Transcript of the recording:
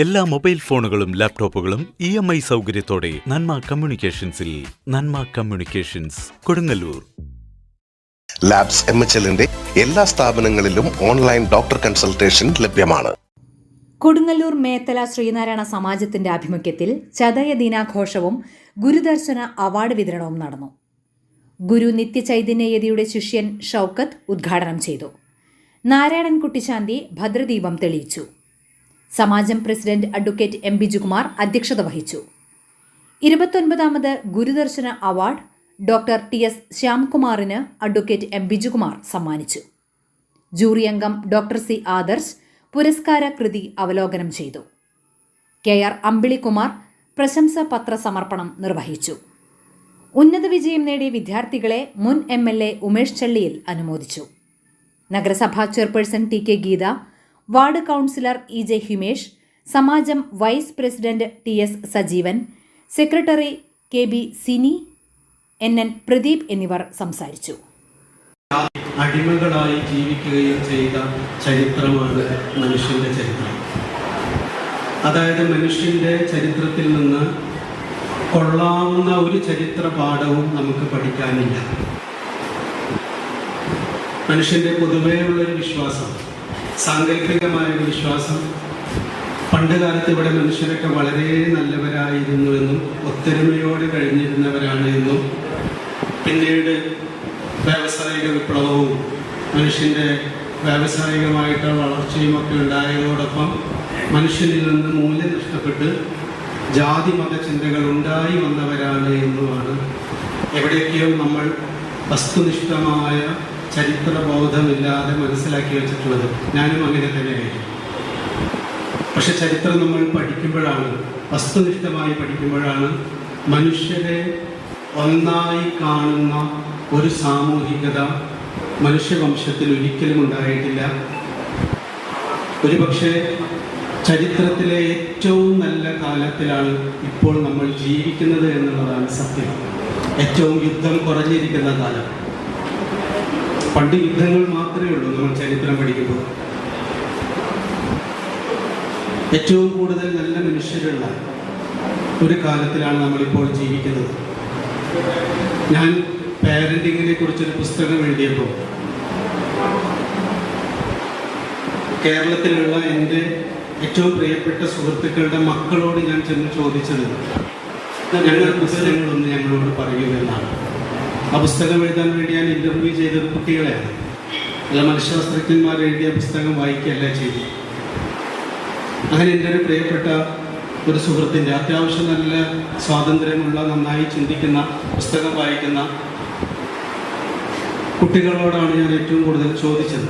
എല്ലാ മൊബൈൽ ഫോണുകളും ലാപ്ടോപ്പുകളും ഇ എം ഐ സൗകര്യത്തോടെ Nanma കമ്മ്യൂണിക്കേഷൻസിൽ Nanma communications Kodungallur. Labs M H എല്ലിന്റെ എല്ലാ സ്ഥാപനങ്ങളിലും ഓൺലൈൻ ഡോക്ടർ കൺസൾട്ടേഷൻ ലഭ്യമാണ്. കൊടുങ്ങല്ലൂർ മേത്തല ശ്രീനാരായണ സമാജത്തിന്റെ ആഭിമുഖ്യത്തിൽ ചതയ ദിനാഘോഷവും ഗുരുദർശന അവാർഡ് വിതരണവും നടന്നു. ഗുരു നിത്യചൈതന്യയതിയുടെ ശിഷ്യൻ ഷൗക്കത്ത് ഉദ്ഘാടനം ചെയ്തു. നാരായണൻ കുട്ടിശാന്തി ഭദ്രദീപം തെളിയിച്ചു. സമാജം പ്രസിഡന്റ് അഡ്വക്കേറ്റ് എം ബിജുകുമാർ അധ്യക്ഷത വഹിച്ചു. ഇരുപത്തൊൻപതാമത് Gurudarshana award doctor T S ശ്യാംകുമാറിന് advocate M Bijukumar സമ്മാനിച്ചു. ജൂറി അംഗം ഡോക്ടർ സി ആദർശ് പുരസ്കാര കൃതി അവലോകനം ചെയ്തു. കെ ആർ അമ്പിളികുമാർ പ്രശംസാ പത്ര സമർപ്പണം നിർവഹിച്ചു. ഉന്നത വിജയം നേടിയ വിദ്യാർത്ഥികളെ മുൻ M L A Umesh Challiyil അനുമോദിച്ചു. നഗരസഭാ chairperson T K Geetha ward councillor E J Himesh സമാജം vice president T S Sajeevan secretary K B Sini N N Pradeep എന്നിവർ സംസാരിച്ചു. അടിമകളായി ജീവിക്കുകയും ചെയ്ത ചരിത്രമാണ് മനുഷ്യന്റെ ചരിത്രം. അതായത് മനുഷ്യന്റെ ചരിത്രത്തിൽ നിന്ന് കൊള്ളാവുന്ന ഒരു ചരിത്ര പാഠവും നമുക്ക് പഠിക്കാനില്ല. മനുഷ്യന്റെ പൊതുവെയുള്ളൊരു വിശ്വാസം. സാങ്കല്പികമായ വിശ്വാസം. പണ്ട് കാലത്ത് ഇവിടെ മനുഷ്യരൊക്കെ വളരെ നല്ലവരായിരുന്നു എന്നും ഒത്തൊരുമയോടെ കഴിഞ്ഞിരുന്നവരാണ് എന്നും. പിന്നീട് വ്യാവസായിക വിപ്ലവവും മനുഷ്യന്റെ വ്യാവസായികമായിട്ടുള്ള വളർച്ചയും ഒക്കെ ഉണ്ടായതോടൊപ്പം മനുഷ്യനിൽ നിന്ന് മൂല്യം നഷ്ടപ്പെട്ട് ജാതി മത ചിന്തകൾ ഉണ്ടായി വന്നവരാണ് എന്നുമാണ്. എവിടെയൊക്കെയോ നമ്മൾ വസ്തുനിഷ്ഠമായ ചരിത്രബോധമില്ലാതെ മനസ്സിലാക്കി വെച്ചിട്ടുള്ളത് ഞാനും അങ്ങനെ തന്നെയായിരുന്നു പക്ഷെ ചരിത്രം നമ്മൾ പഠിക്കുമ്പോഴാണ് വസ്തുനിഷ്ഠമായി പഠിക്കുമ്പോഴാണ് മനുഷ്യരെ ഒന്നായി കാണുന്ന ഒരു സാമൂഹികത മനുഷ്യവംശത്തിൽ ഒരിക്കലും ഉണ്ടായിട്ടില്ല. ഒരുപക്ഷെ ചരിത്രത്തിലെ ഏറ്റവും നല്ല കാലത്തിലാണ് ഇപ്പോൾ നമ്മൾ ജീവിക്കുന്നത് എന്നുള്ളതാണ് സത്യം. ഏറ്റവും യുദ്ധം കുറഞ്ഞിരിക്കുന്ന കാലം. പണ്ട് യുദ്ധങ്ങൾ മാത്രമേ ഉള്ളൂ നമ്മൾ ചരിത്രം പഠിക്കുമ്പോൾ. ഏറ്റവും കൂടുതൽ നല്ല മനുഷ്യരുള്ള ഒരു കാലത്തിലാണ് നമ്മളിപ്പോൾ ജീവിക്കുന്നത്. ഞാൻ പാരന്റിങ്ങിനെ കുറിച്ചൊരു പുസ്തകം എഴുതിയപ്പോൾ കേരളത്തിലുള്ള എന്റെ ഏറ്റവും പ്രിയപ്പെട്ട സുഹൃത്തുക്കളുടെ മക്കളോട് ഞാൻ ചെന്ന് ചോദിച്ചത് ഞങ്ങൾ പുസ്തകങ്ങളൊന്ന് ഞങ്ങളോട് പറയുമെന്നാണ് ആ പുസ്തകം എഴുതാൻ വേണ്ടി ഞാൻ ഇന്റർവ്യൂ ചെയ്തത് കുട്ടികളെയാണ് അല്ല മനഃശാസ്ത്രജ്ഞന്മാർ എഴുതിയ പുസ്തകം വായിക്കുകയല്ല ചെയ്തു അങ്ങനെ എന്റെ ഒരു പ്രിയപ്പെട്ട ഒരു സുഹൃത്തിന്റെ അത്യാവശ്യം നല്ല സ്വാതന്ത്ര്യമുള്ള നന്നായി ചിന്തിക്കുന്ന പുസ്തകം വായിക്കുന്ന കുട്ടികളോടാണ് ഞാൻ ഏറ്റവും കൂടുതൽ ചോദിച്ചത്.